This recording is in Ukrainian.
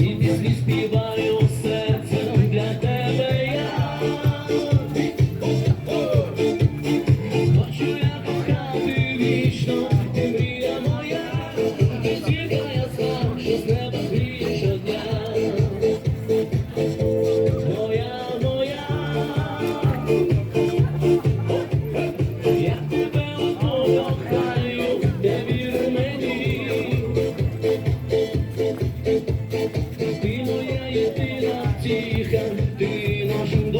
Субтитры сделал Argentina ajudou.